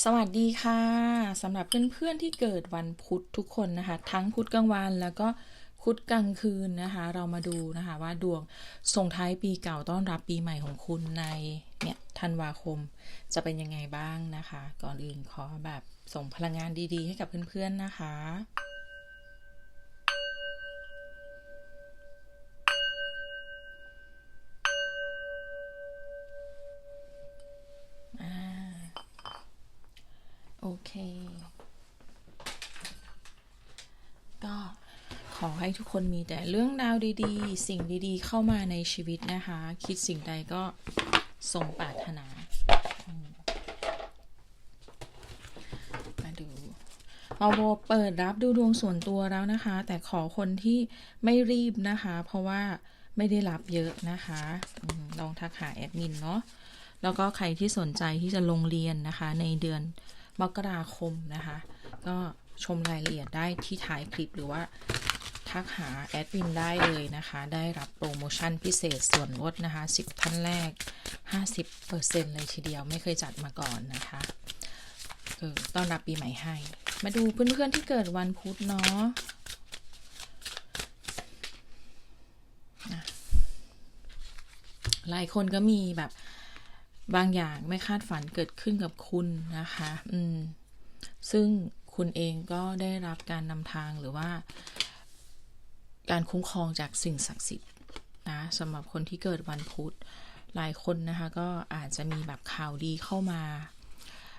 สวัสดีค่ะสำหรับเพื่อนๆที่เกิดวันพุธทุกคนนะคะ ทั้งพุธกลางวันแล้วก็พุธกลางคืนนะคะ เรามาดูนะคะว่าดวงส่งท้ายปีเก่าต้อนรับปีใหม่ของคุณในเนี่ยธันวาคมจะเป็นยังไงบ้างนะคะ ก่อนอื่นขอแบบส่งพลังงานดีๆ ให้กับเพื่อนๆนะคะ อ่า โอเค ก็ขอให้ ทุกคนมีแต่เรื่องราวดีๆ สิ่งดีๆ เข้ามาในชีวิตนะคะ คิดสิ่งใดก็สมปรารถนาอืมาดูเอาโบเปิดรับดูดวงส่วนตัวแล้วนะคะ แต่ขอคนที่ไม่รีบนะคะ เพราะว่าไม่ได้รับเยอะนะคะอลองทักหาแอดมินเนาะแล้วก็ใครที่สนใจที่จะลงเรียนนะคะ ในเดือนมกราคมนะคะ ก็ชมรายละเอียดได้ที่ท้ายคลิปหรือว่า ทักหาแอดมินได้เลยนะคะ ได้รับโปรโมชั่นพิเศษส่วนลดนะคะ 10 ท่านแรก 50%เลยทีเดียวไม่เคยจัดมาก่อนนะคะเออต้อนรับปีใหม่ให้ มาดูเพื่อนๆที่เกิดวันพุธเนาะหลายคนก็มีแบบบางอย่างไม่คาดฝันเกิดขึ้นกับคุณนะคะ อืม ซึ่งคุณเองก็ได้รับการนำทางหรือว่า การคุ้มครองจากสิ่งศักดิ์สิทธิ์นะสำหรับคนที่เกิดวันพุธหลายคนนะคะก็อาจจะมีแบบข่าวดีเข้ามา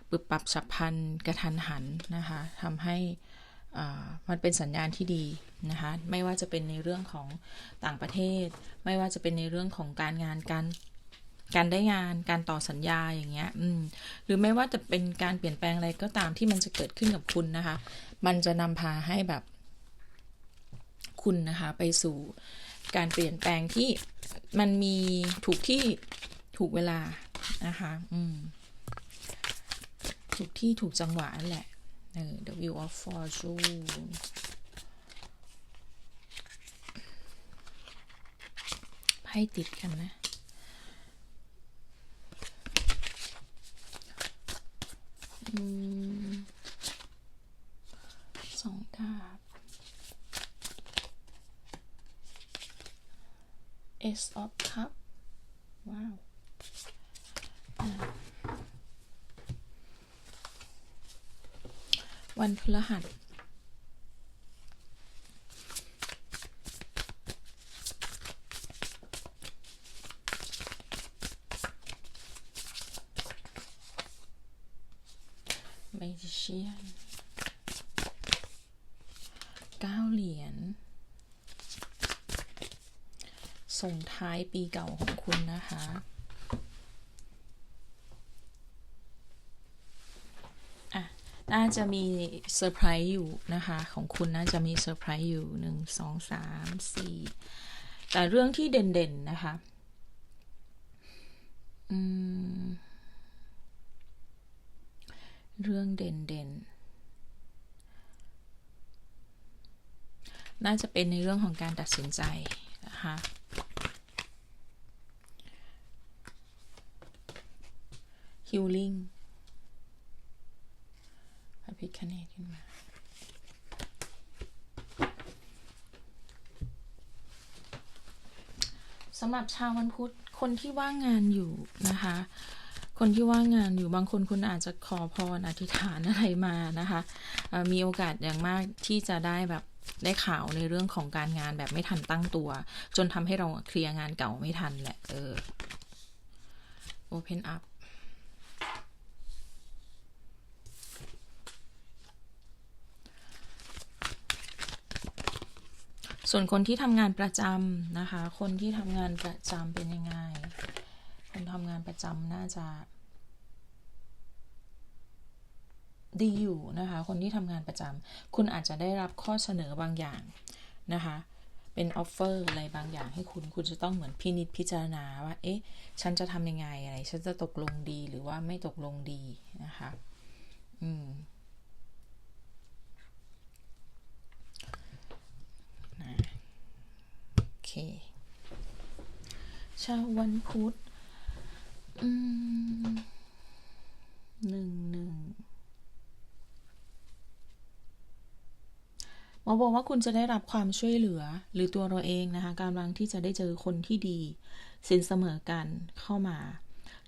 ปรับปรับฉับพลันกระทันหันนะคะทำให้อ่ามันเป็นสัญญาณที่ดีนะคะไม่ว่าจะเป็นในเรื่องของต่างประเทศ ไม่ว่าจะเป็นในเรื่องของการงานการการได้งานการต่อสัญญาอย่างเงี้ยอืมหรือไม่ว่าจะเป็นการเปลี่ยนแปลงอะไรก็ตามที่มันจะเกิดขึ้นกับคุณนะคะ มันจะนำพาให้แบบ คุณนะคะไปสู่การเปลี่ยนแปลงที่มันมีถูกที่ถูกเวลานะคะอืมถูกที่ถูกจังหวะนั่นแหละเออ The Wheel of Fortune ไพ่ติดกันนะ สองดาบ Ace of Cup ว้าววันพฤหัส m a g i c i a n เก้าเหรียญ ส่งท้ายปีเก่าของคุณนะคะ อะ น่าจะมีเซอร์ไพรส์อยู่นะคะ ของคุณน่าจะมีเซอร์ไพรส์อยู่หนึ่งสองสามสี่แต่เรื่องที่เด่นๆนะคะ อืม เรื่องเด่นๆน่าจะเป็นในเรื่องของการตัดสินใจนะคะ healing พระพิคเนตขึ้นมา สำหรับชาววันพุธคนที่ว่างงานอยู่นะคะ คนที่ว่างงานอยู่บางคนคุณอาจจะขอพรอธิษฐานอะไรมานะคะ มีโอกาสอย่างมากที่จะได้แบบได้ข่าวในเรื่องของการงานแบบไม่ทันตั้งตัว จนทำให้เราเคลียร์งานเก่าไม่ทันแหละ เออ open up ส่วนคนที่ทำงานประจำนะคะ คนที่ทำงานประจำเป็นยังไง คนทำงานประจำน่าจะดีอยู่นะคะ คนที่ทำงานประจำคุณอาจจะได้รับข้อเสนอบางอย่างนะคะ เป็นออฟเฟอร์อะไรบางอย่างให้คุณ คุณจะต้องเหมือนพินิจพิจารณาว่า เอ๊ะ ฉันจะทำยังไงอะไร ฉันจะตกลงดีหรือว่าไม่ตกลงดีนะคะ อืม คชาววันพุธหนึ่งหนึ่งมาบอกว่าคุณจะได้รับความช่วยเหลือหรือตัวเราเองนะคะกำลังที่จะได้เจอคนที่ดีสินเสมอกันเข้ามา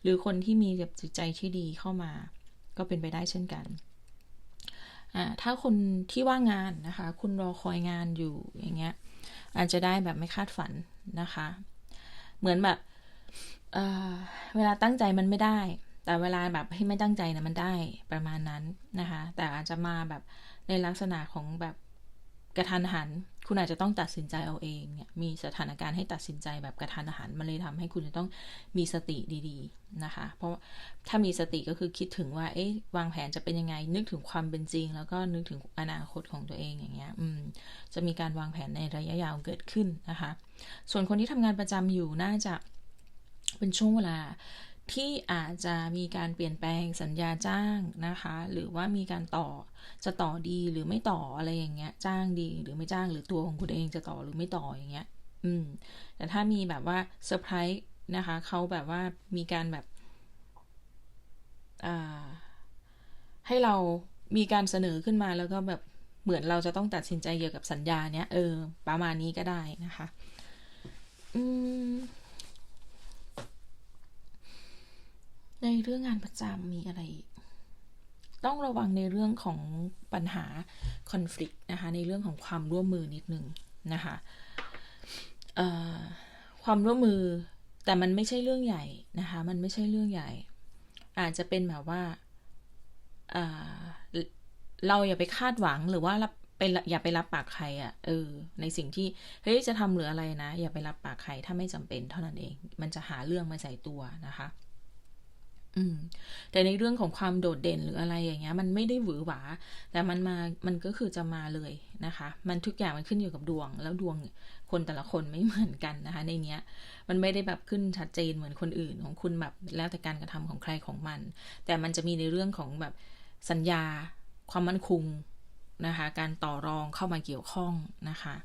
หรือคนที่มีแบบจิตใจที่ดีเข้ามา ก็เป็นไปได้เช่นกัน ถ้าคนที่ว่างงานนะคะ คุณรอคอยงานอยู่อย่างเงี้ย อาจจะได้แบบไม่คาดฝันนะคะ เหมือนแบบเเวลาตั้งใจมันไม่ได้ แต่เวลาแบบให้ไม่ตั้งใจนะมันได้ประมาณนั้นนะคะ แต่อาจจะมาแบบในลักษณะของแบบ กระทันหัน คุณอาจจะต้องตัดสินใจเอาเองเนี่ยมีสถานการณ์ให้ตัดสินใจแบบกระทันหันมันเลยทำให้คุณจะต้องมีสติดีๆนะคะ เพราะถ้ามีสติก็คือคิดถึงว่าเอ๊ะวางแผนจะเป็นยังไง นึกถึงความเป็นจริง แล้วก็นึกถึงอนาคตของตัวเองอย่างเงี้ยอืมจะมีการวางแผนในระยะยาวเกิดขึ้นนะคะ ส่วนคนที่ทำงานประจำอยู่น่าจะเป็นช่วงเวลา ที่อาจจะมีการเปลี่ยนแปลงสัญญาจ้างนะคะ หรือว่ามีการต่อจะต่อดีหรือไม่ต่ออะไรอย่างเงี้ย จ้างดีหรือไม่จ้างหรือตัวของคุณเองจะต่อหรือไม่ต่ออย่างเงี้ย อืม แต่ถ้ามีแบบว่าเซอร์ไพรส์นะคะเขาแบบว่ามีการแบบอ่าให้เรามีการเสนอขึ้นมาแล้วก็แบบเหมือนเราจะต้องตัดสินใจเกี่ยวกับสัญญาเนี้ยเออประมาณนี้ก็ได้นะคะ อืม ในเรื่องงานประจำมีอะไร ต้องระวังในเรื่องของปัญหาคอน FLICT นะคะ ในเรื่องของความร่วมมือนิดนึงนะคะความร่วมมือแต่มันไม่ใช่เรื่องใหญ่นะคะ มันไม่ใช่เรื่องใหญ่ อาจจะเป็นแบบว่าเราอย่าไปคาดหวังหรือว่ารับไปอย่าไปรับปากใครอะ่ะเออ ในสิ่งที่เฮ้ยจะทำหรืออะไรนะ อย่าไปรับปากใครถ้าไม่จำเป็นเท่านั้นเอง มันจะหาเรื่องมาใส่ตัวนะคะ อืม แต่ในเรื่องของความโดดเด่นหรืออะไรอย่างเงี้ย มันไม่ได้หวือหวา แต่มันมา มันก็คือจะมาเลยนะคะ มันทุกอย่างมันขึ้นอยู่กับดวง แล้วดวงคนแต่ละคนไม่เหมือนกันนะคะ ในเนี้ย มันไม่ได้แบบขึ้นชัดเจนเหมือนคนอื่นของคุณแบบแล้วแต่การกระทำของใครของมัน แต่มันจะมีในเรื่องของแบบสัญญา ความมั่นคงนะคะ การต่อรองเข้ามาเกี่ยวข้องนะคะ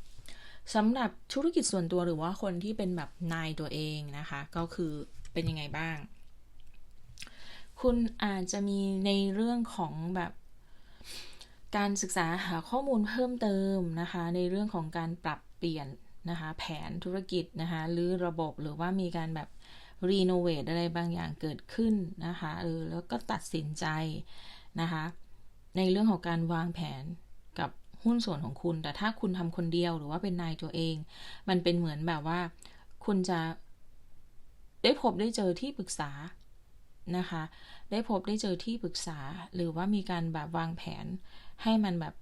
สำหรับธุรกิจส่วนตัวหรือว่าคนที่เป็นแบบนายตัวเองนะคะ ก็คือเป็นยังไงบ้าง คุณอาจจะมีในเรื่องของแบบการศึกษาหาข้อมูลเพิ่มเติมนะคะ ในเรื่องของการปรับเปลี่ยนนะคะ แผนธุรกิจนะคะ หรือระบบหรือว่ามีการแบบรีโนเวทอะไรบางอย่างเกิดขึ้นนะคะเออแล้วก็ตัดสินใจนะคะ ในเรื่องของการวางแผนกับหุ้นส่วนของคุณ แต่ถ้าคุณทำคนเดียวหรือว่าเป็นนายตัวเอง มันเป็นเหมือนแบบว่า คุณจะได้พบได้เจอที่ปรึกษา นะคะ ได้พบได้เจอที่ปรึกษา หรือว่ามีการแบบวางแผน ให้มันแบบ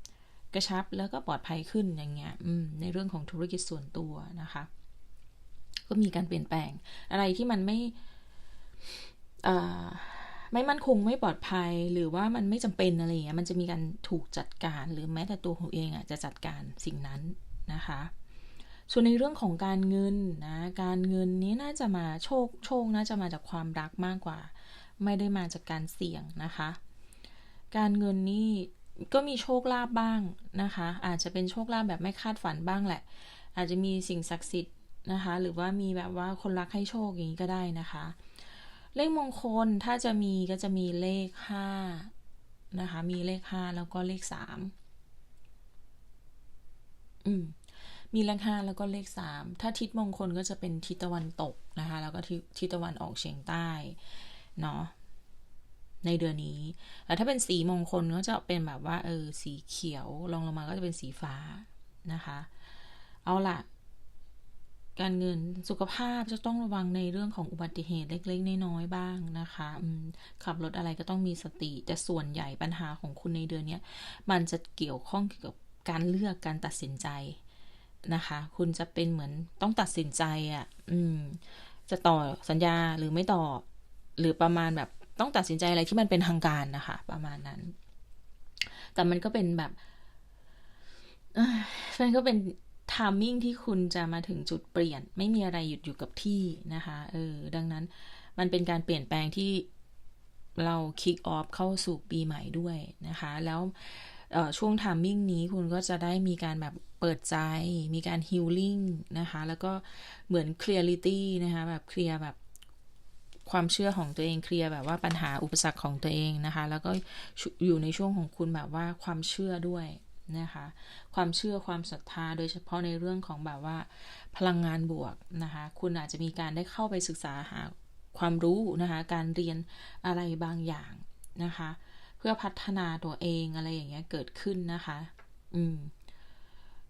กระชับแล้วก็ปลอดภัยขึ้นอย่างเงี้ยในเรื่องของธุรกิจส่วนตัวนะคะ ก็มีการเปลี่ยนแปลงอะไรที่มันไม่ไม่มั่นคงไม่ปลอดภัยหรือว่ามันไม่จำเป็นอะไรเงี้ยมันจะมีการถูกจัดการ หรือแม้แต่ตัวของเองอะจะจัดการสิ่งนั้นนะคะ ส่วนในเรื่องของการเงินนะการเงินนี้น่าจะมาโชคโชคน่าจะมาจากความรักมากกว่า ไม่ได้มาจากการเสี่ยงนะคะ การเงินนี่ก็มีโชคลาภบ้างนะคะ อาจจะเป็นโชคลาภแบบไม่คาดฝันบ้างแหละ อาจจะมีสิ่งศักดิ์สิทธิ์นะคะ หรือว่ามีแบบว่าคนรักให้โชคอย่างนี้ก็ได้นะคะ เลขมงคลถ้าจะมีก็จะมีเลขห้านะคะ มีเลขห้าแล้วก็เลขสามอืมมีเลขห้าแล้วก็เลขสามถ้าทิศมงคลก็จะเป็นทิศตะวันตกนะคะ แล้วก็ทิศตะวันออกเฉียงใต้เนาะ ในเดือนนี้แล้วถ้าเป็นสีมงคลก็จะเป็นแบบว่าเออสีเขียวลงลงมาก็จะเป็นสีฟ้านะคะ เอาล่ะการเงินสุขภาพจะต้องระวังในเรื่องของอุบัติเหตุเล็กๆน้อยๆบ้างนะคะขับรถอะไรก็ต้องมีสติแต่ส่วนใหญ่ปัญหาของคุณในเดือนนี้มันจะเกี่ยวข้องเกี่ยวกับการเลือกการตัดสินใจนะคะ คุณจะเป็นเหมือนต้องตัดสินใจอะ่ะจะต่อสัญญาหรือไม่ต่อ หรือประมาณแบบ ต้องตัดสินใจอะไรที่มันเป็นทางการนะคะ ประมาณนั้น แต่มันก็เป็นแบบมันก็เป็นทามมิ่งที่คุณจะมาถึงจุดเปลี่ยน ไม่มีอะไรหยุดอยู่กับที่นะคะ เออ ดังนั้นมันเป็นการเปลี่ยนแปลงที่เราคิกออฟเข้าสู่ปีใหม่ด้วยนะคะ แล้วช่วงทามมิ่งนี้คุณก็จะได้มีการแบบเปิดใจ มีการฮิลลิ่งนะคะ แล้วก็เหมือนเคลียร์ลิตี้นะคะ แบบเคลียร์แบบ ความเชื่อของตัวเองเคลียร์แบบว่าปัญหาอุปสรรคของตัวเองนะคะ แล้วก็อยู่ในช่วงของคุณแบบว่าความเชื่อด้วยนะคะความเชื่อความศรัทธาโดยเฉพาะในเรื่องของแบบว่า พลังงานบวกนะคะคุณอาจจะมีการได้เข้าไปศึกษาหาความรู้นะคะการเรียนอะไรบางอย่างนะคะ เพื่อพัฒนาตัวเองอะไรอย่างเงี้ยเกิดขึ้นนะคะ อืม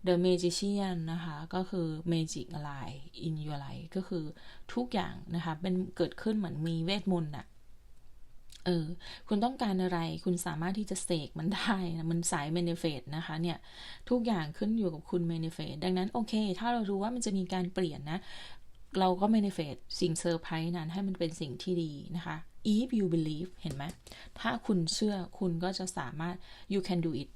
The Magician นะคะ ก็คือ Magic อะไร in your life ก็คือทุกอย่างนะคะ เป็นเกิดขึ้นเหมือนมีเวทมนต์อะเออ คุณต้องการอะไร คุณสามารถที่จะเสกมันได้นะ มันสายเมนิเฟตนะคะ เนี่ย ทุกอย่างขึ้นอยู่กับคุณเมนิเฟตดังนั้น โอเค ถ้าเรารู้ว่ามันจะมีการเปลี่ยนนะ เราก็เมนิเฟตสิ่งเซอร์ไพรส์นั้นให้มันเป็นสิ่งที่ดีนะคะ if you believe เห็นไหม ถ้าคุณเชื่อ คุณก็จะสามารถ you can do it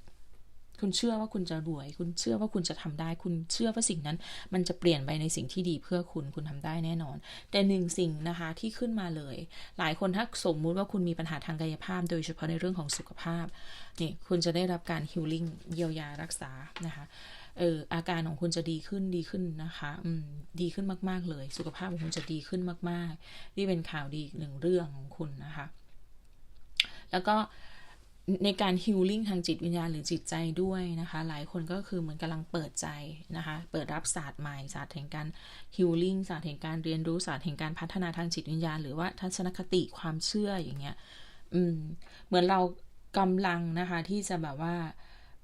คุณเชื่อว่าคุณจะรวย คุณเชื่อว่าคุณจะทำได้ คุณเชื่อว่าสิ่งนั้น มันจะเปลี่ยนไปในสิ่งที่ดีเพื่อคุณ คุณทำได้แน่นอน แต่หนึ่งสิ่งนะคะที่ขึ้นมาเลย หลายคนถ้าสมมุติว่าคุณมีปัญหาทางกายภาพ โดยเฉพาะในเรื่องของสุขภาพ นี่คุณจะได้รับการฮิลลิ่งเยียวยารักษานะคะเอออาการของคุณจะดีขึ้นดีขึ้นนะคะอืมดีขึ้นมาก ๆ เลย สุขภาพของคุณจะดีขึ้นมาก ๆ นี่เป็นข่าวดีหนึ่งเรื่องของคุณนะคะ แล้วก็ ในการฮิลลิ่งทางจิตวิญญาณหรือจิตใจด้วยนะคะ หลายคนก็คือเหมือนกำลังเปิดใจนะคะ เปิดรับศาสตร์ใหม่ศาสตร์แห่งการฮิลลิ่งศาสตร์แห่งการเรียนรู้ศาสตร์แห่งการพัฒนาทางจิตวิญญาณ หรือว่าทัศนคติความเชื่ออย่างเงี้ยอืมเหมือนเรากำลังนะคะที่จะแบบว่า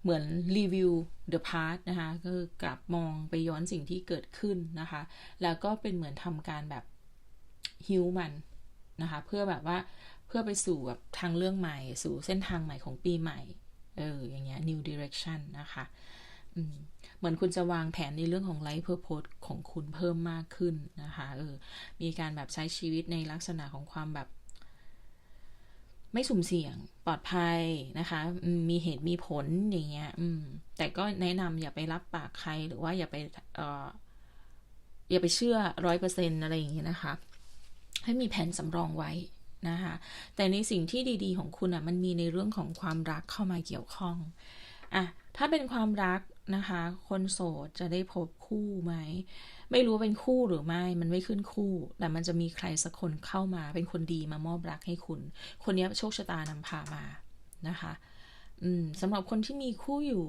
เหมือนรีวิว the past นะคะก็กลับมองไปย้อนสิ่งที่เกิดขึ้นนะคะ แล้วก็เป็นเหมือนทำการแบบฮิวมันนะคะ เพื่อแบบว่า เพื่อไปสู่แบบทางเรื่องใหม่ สู่เส้นทางใหม่ของปีใหม่ เออ อย่างเงี้ย new direction นะคะเหมือนคุณจะวางแผนในเรื่องของ life purpose ของคุณเพิ่มมากขึ้นนะคะ เออ มีการแบบใช้ชีวิตในลักษณะของความแบบ ไม่สุ่มเสี่ยงปลอดภัยนะคะ มีเหตุมีผลอย่างเงี้ย อืม แต่ก็แนะนำอย่าไปรับปากใครหรือว่าอย่าไปเอ่ออย่าไปเชื่อร้อยเปอร์เซ็นอะไรอย่างเงี้ยนะคะ ให้มีแผนสำรองไว้ นะคะแต่ในสิ่งที่ดีๆของคุณอะมันมีในเรื่องของความรักเข้ามาเกี่ยวข้องอะถ้าเป็นความรักนะคะ คนโสดจะได้พบคู่ไหมไม่รู้เป็นคู่หรือไม่ มันไม่ขึ้นคู่ แต่มันจะมีใครสักคนเข้ามา เป็นคนดีมามอบรักให้คุณ คนนี้โชคชะตานำพามานะคะสำหรับคนที่มีคู่อยู่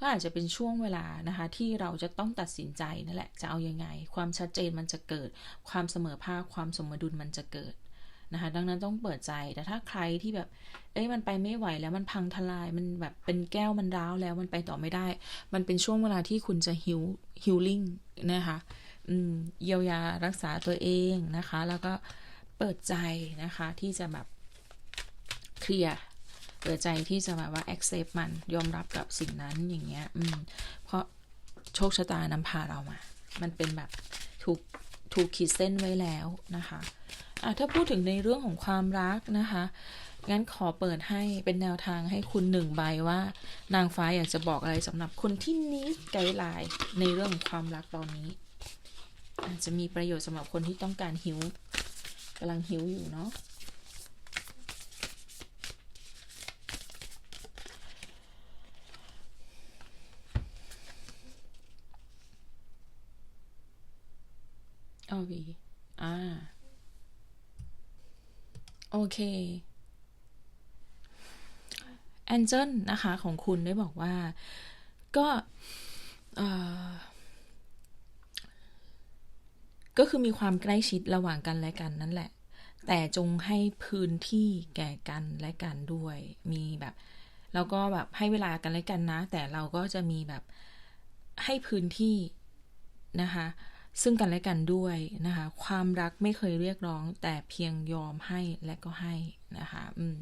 ก็อาจจะเป็นช่วงเวลานะคะ ที่เราจะต้องตัดสินใจนั่นแหละ จะเอาอยัางไง ความชัดเจนมันจะเกิด ความเสมอภาค ความสมดุลมันจะเกิด นะคะ ดังนั้นต้องเปิดใจ แต่ถ้าใครที่แบบ เอ้ยมันไปไม่ไหวแล้วมันพังทลาย มันแบบเป็นแก้วมันร้าวแล้วมันไปต่อไม่ได้ มันเป็นช่วงเวลาที่คุณจะฮิลฮิลลิ่งนะคะอืมเยียวยารักษาตัวเองนะคะ แล้วก็เปิดใจนะคะที่จะแบบเคลียร์เปิดใจที่จะแบบว่า accept มันยอมรับกับสิ่งนั้นอย่างเงี้ย อืม เพราะโชคชะตานำพาเรามา มันเป็นแบบถูก ถูกขีดเส้นไว้แล้วนะคะถ้าพูดถึงในเรื่องของความรักนะคะ งั้นขอเปิดให้เป็นแนวทางให้คุณหนึ่งใบว่า นางฟ้าอยากจะบอกอะไรสำหรับคนที่นี้ไกด์ไลน์ในเรื่องของความรักตอนนี้ อาจจะมีประโยชน์สำหรับคนที่ต้องการหิวกำลังหิวอยู่เนาะ เอาวีอ่า โอเคแอนเจิลนะคะของคุณได้บอกว่า ก็ก็คือมีความใกล้ชิดระหว่างกันและกันนั่นแหละ แต่จงให้พื้นที่แก่กันและกันด้วย มีแบบแล้วก็แบบให้เวลากันและกันนะ แต่เราก็จะมีแบบให้พื้นที่นะคะ ซึ่งกันและกันด้วยนะคะ ความรักไม่เคยเรียกร้อง แต่เพียงยอมให้และก็ให้นะคะอืม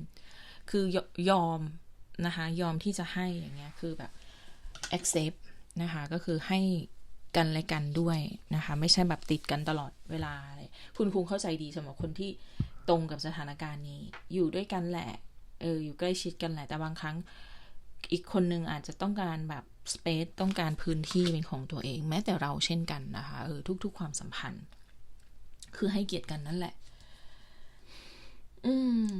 คือยอมนะคะ ยอมที่จะให้อย่างเงี้ยคือแบบ accept นะคะ ก็คือให้กันและกันด้วยนะคะ ไม่ใช่แบบติดกันตลอดเวลาเลยคุณคงเข้าใจดีสำหรับคนที่ตรงกับสถานการณ์นี้ อยู่ด้วยกันแหละเอออยู่ใกล้ชิดกันแหละแต่บางครั้ง อีกคนนึงอาจจะต้องการแบบสเปซต้องการพื้นที่เป็นของตัวเอง แม้แต่เราเช่นกันนะคะเออทุก ๆ ความสัมพันธ์ คือให้เกียรติกันนั่นแหละ อืม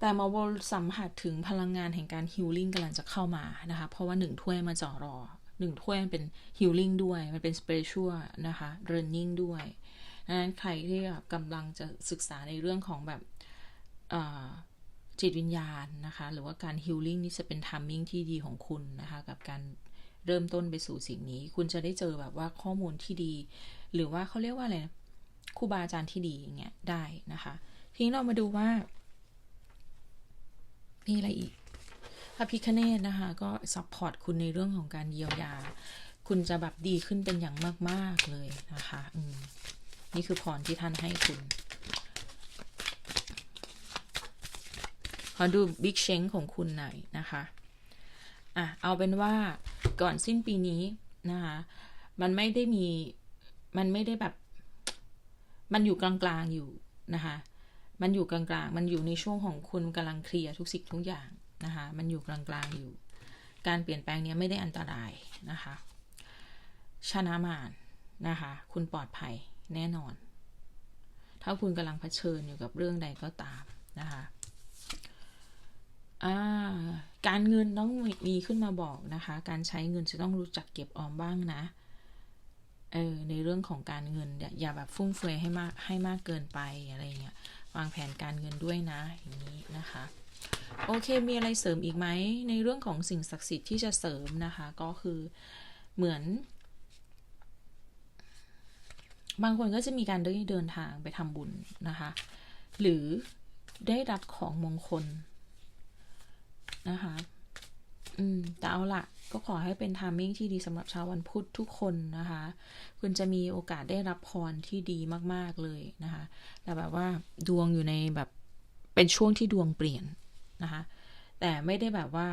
แต่มาโวสัมผัสถึงพลังงานแห่งการฮิลลิ่งกำลังจะเข้ามานะคะ เพราะว่าหนึ่งถ้วยมาจ่อรอหนึ่งถ้วยมันเป็นฮิลลิ่งด้วย มันเป็นสเปเชียลนะคะเรนนิ่งด้วยดังนั้นใครที่แบบกำลังจะศึกษาในเรื่องของแบบ จิตวิญญาณนะคะ หรือว่าการฮิลลิ่งนี่จะเป็นทัมมิ่งที่ดีของคุณนะคะ กับการเริ่มต้นไปสู่สิ่งนี้ คุณจะได้เจอแบบว่าข้อมูลที่ดี หรือว่าเขาเรียกว่าอะไรครูบาอาจารย์ที่ดีอย่างเงี้ยได้นะคะ ทีนี้เรามาดูว่า มีอะไรอีกพระพิคเนตนะคะ ก็ซัพพอร์ตคุณในเรื่องของการเยียวยา คุณจะแบบดีขึ้นเป็นอย่างมาก ๆ เลยนะคะ อืมนี่คือพรที่ท่านให้คุณ อดูบิ๊กเชงของคุณหน่อยนะคะ อะ เอาเป็นว่าก่อนสิ้นปีนี้นะคะ มันไม่ได้มี มันไม่ได้แบบ มันอยู่กลางๆอยู่นะคะ มันอยู่กลางๆ มันอยู่ในช่วงของคุณกำลังเคลียร์ทุกสิ่งทุกอย่างนะคะ มันอยู่กลางๆอยู่ การเปลี่ยนแปลงเนี้ยไม่ได้อันตรายนะคะ ชนะมารนะคะ คุณปลอดภัยแน่นอน ถ้าคุณกำลังเผชิญอยู่กับเรื่องใดก็ตามนะคะ การเงินต้องมีขึ้นมาบอกนะคะ การใช้เงินจะต้องรู้จักเก็บออมบ้างนะเออในเรื่องของการเงินอย่าแบบฟุ่มเฟือยให้มากให้มากเกินไปอะไรเงี้ยวางแผนการเงินด้วยนะอย่างนี้นะคะ โอเคมีอะไรเสริมอีกไหมในเรื่องของสิ่งศักดิ์สิทธิ์ที่จะเสริมนะคะ ก็คือเหมือน บางคนก็จะมีการได้เดินทางไปทำบุญนะคะ หรือได้รับของมงคล นะคะ อืม แต่เอาละก็ขอให้เป็นทามมิ่งที่ดีสำหรับชาววันพุธทุกคนนะคะ คุณจะมีโอกาสได้รับพรที่ดีมากๆเลยนะคะ แต่แบบว่าดวงอยู่ในแบบเป็นช่วงที่ดวงเปลี่ยนนะคะ แต่ไม่ได้แบบว่า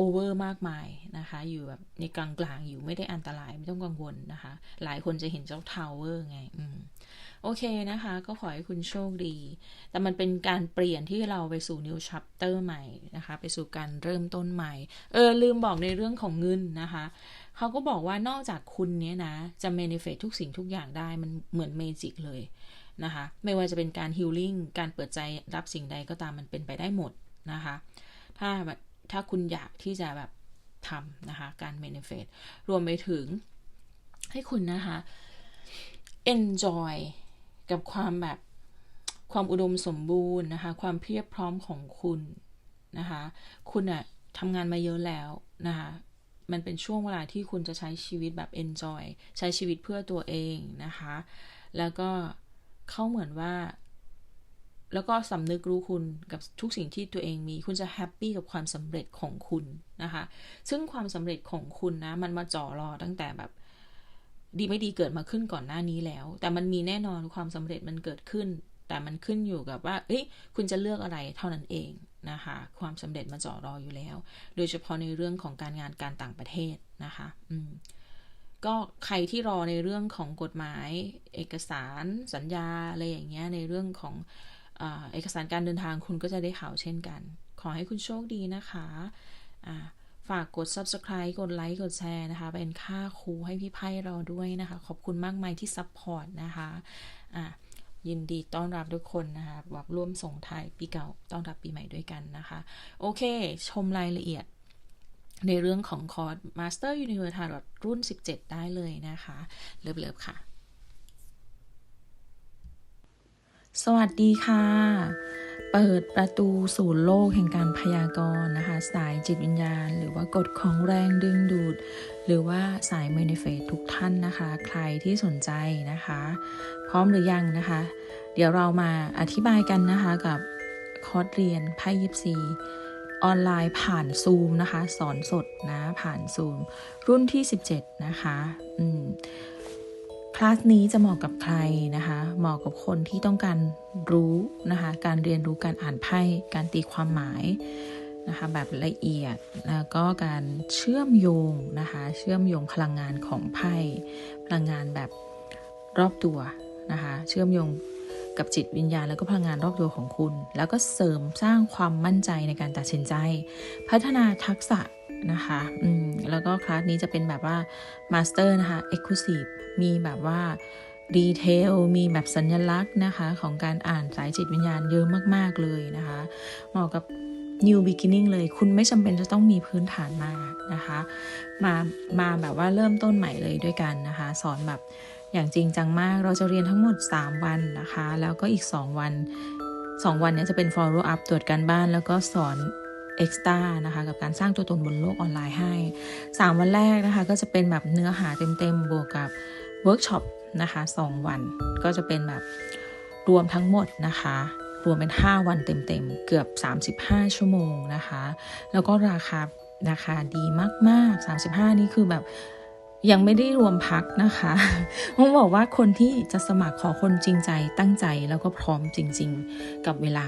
โอเวอร์มากมายนะคะ อยู่แบบในกลางๆ อยู่ไม่ได้อันตรายไม่ต้องกังวลนะคะ หลายคนจะเห็นเจ้าทาวเวอร์ไง อืม โอเคนะคะ ก็ขอให้คุณโชคดี แต่มันเป็นการเปลี่ยนที่เราไปสู่ new chapter ใหม่นะคะ ไปสู่การเริ่มต้นใหม่ เออ ลืมบอกในเรื่องของเงินนะคะเขาก็บอกว่านอกจากคุณเนี้ยนะ จะ manifest ทุกสิ่งทุกอย่างได้มันเหมือนเมจิกเลยนะคะ ไม่ว่าจะเป็นการ healing การเปิดใจรับสิ่งใดก็ตามมันเป็นไปได้หมดนะคะ ถ้า ถ้าคุณอยากที่จะแบบทำนะคะ การ manifest รวมไปถึงให้คุณนะคะ enjoy กับความแบบความอุดมสมบูรณ์นะคะ ความเพียบพร้อมของคุณนะคะ คุณอะทำงานมาเยอะแล้วนะคะ มันเป็นช่วงเวลาที่คุณจะใช้ชีวิตแบบ enjoy ใช้ชีวิตเพื่อตัวเองนะคะ แล้วก็เขาเหมือนว่า แล้วก็สำนึกรู้คุณกับทุกสิ่งที่ตัวเองมี คุณจะแฮปปี้กับความสำเร็จของคุณนะคะ ซึ่งความสำเร็จของคุณนะ มันมาจ่อรอตั้งแต่แบบ ดีไม่ดีเกิดมาขึ้นก่อนหน้านี้แล้ว แต่มันมีแน่นอนความสำเร็จมันเกิดขึ้น แต่มันขึ้นอยู่กับว่า เอ้ย คุณจะเลือกอะไรเท่านั้นเองนะคะ ความสำเร็จมันจ่อรออยู่แล้ว โดยเฉพาะในเรื่องของการงานการต่างประเทศนะคะ อืมก็ใครที่รอในเรื่องของกฎหมาย เอกสาร สัญญาอะไรอย่างเงี้ยในเรื่องของ เอกสารการเดินทางคุณก็จะได้ข่าวเช่นกัน ขอให้คุณโชคดีนะคะฝากกด subscribe กดไลค์กดแชร์นะคะ เป็นค่าครูให้พี่ไพ่เราด้วยนะคะ ขอบคุณมากมายที่ซัพพอร์ตนะคะะยินดีต้อนรับทุกคนนะคะแบบร่วมส่งท้ายปีเก่าต้อนรับปีใหม่ด้วยกันนะคะ โอเค ชมรายละเอียดในเรื่องของคอร์ส Master Universe Tarot รุ่น 17 ได้เลยนะคะ เลิฟๆค่ะ สวัสดีค่ะ เปิดประตูสู่โลกแห่งการพยากรณ์นะคะ สายจิตวิญญาณ หรือว่ากฎของแรงดึงดูด หรือว่าสายเมนิเฟตทุกท่านนะคะ ใครที่สนใจนะคะ พร้อมหรือยังนะคะ เดี๋ยวเรามาอธิบายกันนะคะกับคอร์สเรียนไพ่ยิปซีออนไลน์ผ่านซูมนะคะ สอนสดนะผ่านซูม รุ่นที่ 17 นะคะ อืม คลาสนี้จะเหมาะกับใครนะคะ เหมาะกับคนที่ต้องการรู้นะคะ การเรียนรู้การอ่านไพ่ การตีความหมายนะคะแบบละเอียด แล้วก็การเชื่อมโยงนะคะ เชื่อมโยงพลังงานของไพ่ พลังงานแบบรอบตัวนะคะ เชื่อมโยงกับจิตวิญญาณแล้วก็พลังงานรอบตัวของคุณ แล้วก็เสริมสร้างความมั่นใจในการตัดสินใจ พัฒนาทักษะ นะคะอืมแล้วก็คลาสนี้จะเป็นแบบว่ามาสเตอร์นะคะเอ็กซ์คลูซีฟมีแบบว่าดีเทลมีแบบสัญลักษณ์นะคะ ของการอ่านสายจิตวิญญาณเยอะมาก ๆ เลยนะคะ เหมาะกับ new beginning เลย คุณไม่จำเป็นจะต้องมีพื้นฐานมากนะคะ มามาแบบว่าเริ่มต้นใหม่เลยด้วยกันนะคะ สอนแบบอย่างจริงจังมาก เราจะเรียนทั้งหมด 3 วันนะคะ แล้วก็อีก 2 วัน 2 วันเนี้จะเป็น follow up ตรวจการบ้านแล้วก็สอน extra นะคะกับการสร้างตัวตนบนโลกออนไลน์ให้ 3 วันแรกนะคะก็จะเป็นแบบเนื้อหาเต็มๆบวกกับเวิร์กช็อปนะคะ2วันก็จะเป็นแบบรวมทั้งหมดนะคะรวมเป็น 5 วันเต็มๆ เกือบ 35 ชั่วโมงนะคะ แล้วก็ราคาราคาดีมากๆ 35 นี่คือแบบยังไม่ได้รวมพักนะคะต้องบอกว่าคนที่จะสมัครขอคนจริงใจตั้งใจแล้วก็พร้อมจริง ๆ กับเวลา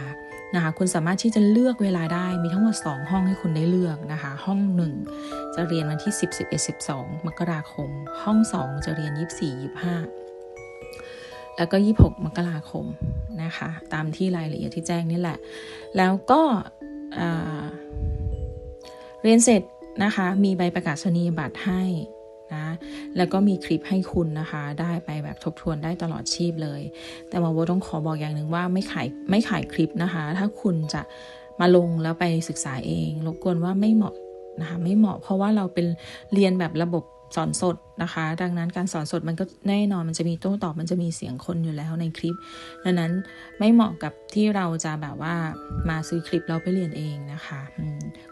นะคะคุณสามารถที่จะเลือกเวลาได้มีทั้งหมด 2 ห้องให้คุณได้เลือกนะคะ ห้อง 1 จะเรียนวันที่ 10 11 12 มกราคม ห้อง 2 จะเรียน 24 25 แล้วก็ 26 มกราคมนะคะ ตามที่รายละเอียดที่แจ้งนี่แหละ แล้วก็เรียนเสร็จนะคะ มีใบประกาศนียบัตรให้ นะ แล้วก็มีคลิปให้คุณนะคะ ได้ไปแบบทบทวนได้ตลอดชีพเลย แต่มาโบต้องขอบอกอย่างหนึ่งว่าไม่ขายไม่ขายคลิปนะคะ ถ้าคุณจะมาลงแล้วไปศึกษาเองรบกวนว่าไม่เหมาะนะคะไม่เหมาะเพราะว่าเราเป็นเรียนแบบระบบ สอนสดนะคะ ดังนั้นการสอนสดมันก็แน่นอนมันจะมีโต้ตอบมันจะมีเสียงคนอยู่แล้วในคลิป ดังนั้นไม่เหมาะกับที่เราจะแบบว่ามาซื้อคลิปแล้วไปเรียนเองนะคะอ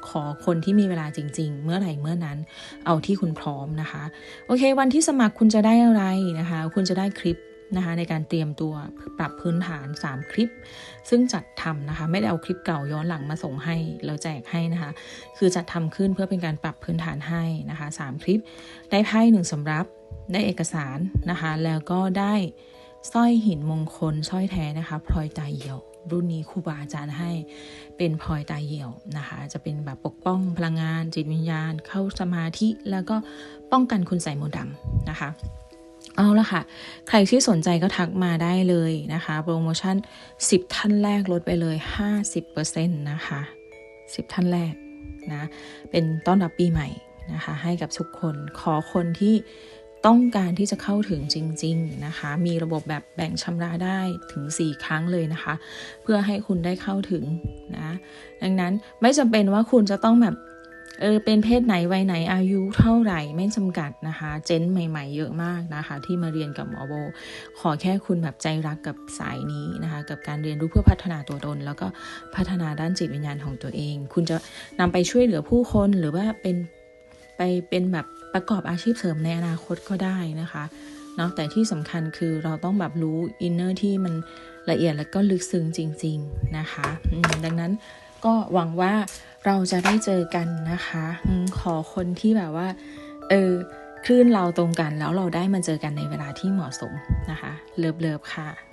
ขอคนที่มีเวลาจริง ๆ เมื่อไหร่เมื่อนั้นเอาที่คุณพร้อมนะคะ โอเค วันที่สมัครคุณจะได้อะไรนะคะ คุณจะได้คลิป นะคะในการเตรียมตัวปรับพื้นฐาน 3 คลิป ซึ่งจัดทำนะคะไม่ได้เอาคลิปเก่าย้อนหลังมาส่งให้เราแจกให้นะคะ คือจัดทำขึ้นเพื่อเป็นการปรับพื้นฐานให้นะคะ 3 คลิป ได้ไพ่หนึ่งสำรับได้เอกสารนะคะ แล้วก็ได้สร้อยหินมงคลสร้อยแท้นะคะพลอยตาเหี่ยว รุ่นนี้ครูบาอาจารย์ให้เป็นพลอยตาเหี่ยวนะคะ จะเป็นแบบปกป้องพลังงานจิตวิญญาณ เข้าสมาธิแล้วก็ป้องกันคุณใส่โมดำนะคะ เอาละค่ะ ใครที่สนใจก็ทักมาได้เลยนะคะ โปรโมชั่น 10 ท่านแรกลดไปเลย 50%นะคะ 10 ท่านแรกนะ เป็นต้อนรับปีใหม่นะคะ ให้กับทุกคน ขอคนที่ต้องการที่จะเข้าถึงจริง ๆ นะคะ มีระบบแบบแบ่งชำระได้ถึง 4 ครั้งเลยนะคะ เพื่อให้คุณได้เข้าถึงนะ ดังนั้นไม่จำเป็นว่าคุณจะต้องแบบ เออเป็นเพศไหนวัยไหนอายุเท่าไหร่ไม่จำกัดนะคะ เจนใหม่ ๆ เยอะมากนะคะ ที่มาเรียนกับหมอโบ ขอแค่คุณแบบใจรักกับสายนี้นะคะ กับการเรียนรู้เพื่อพัฒนาตัวตน แล้วก็พัฒนาด้านจิตวิญญาณของตัวเอง คุณจะนำไปช่วยเหลือผู้คนหรือว่าเป็นไปเป็นแบบประกอบอาชีพเสริมในอนาคตก็ได้นะคะเนาะแต่ที่สำคัญคือเราต้องแบบรู้อินเนอร์ที่มันละเอียดและก็ลึกซึ้งจริง ๆ นะคะดังนั้น ก็หวังว่าเราจะได้เจอกันนะคะขอคนที่แบบว่า เออคลื่นเราตรงกันแล้วเราได้มาเจอกันในเวลาที่เหมาะสมนะคะ เลิฟเลิฟค่ะ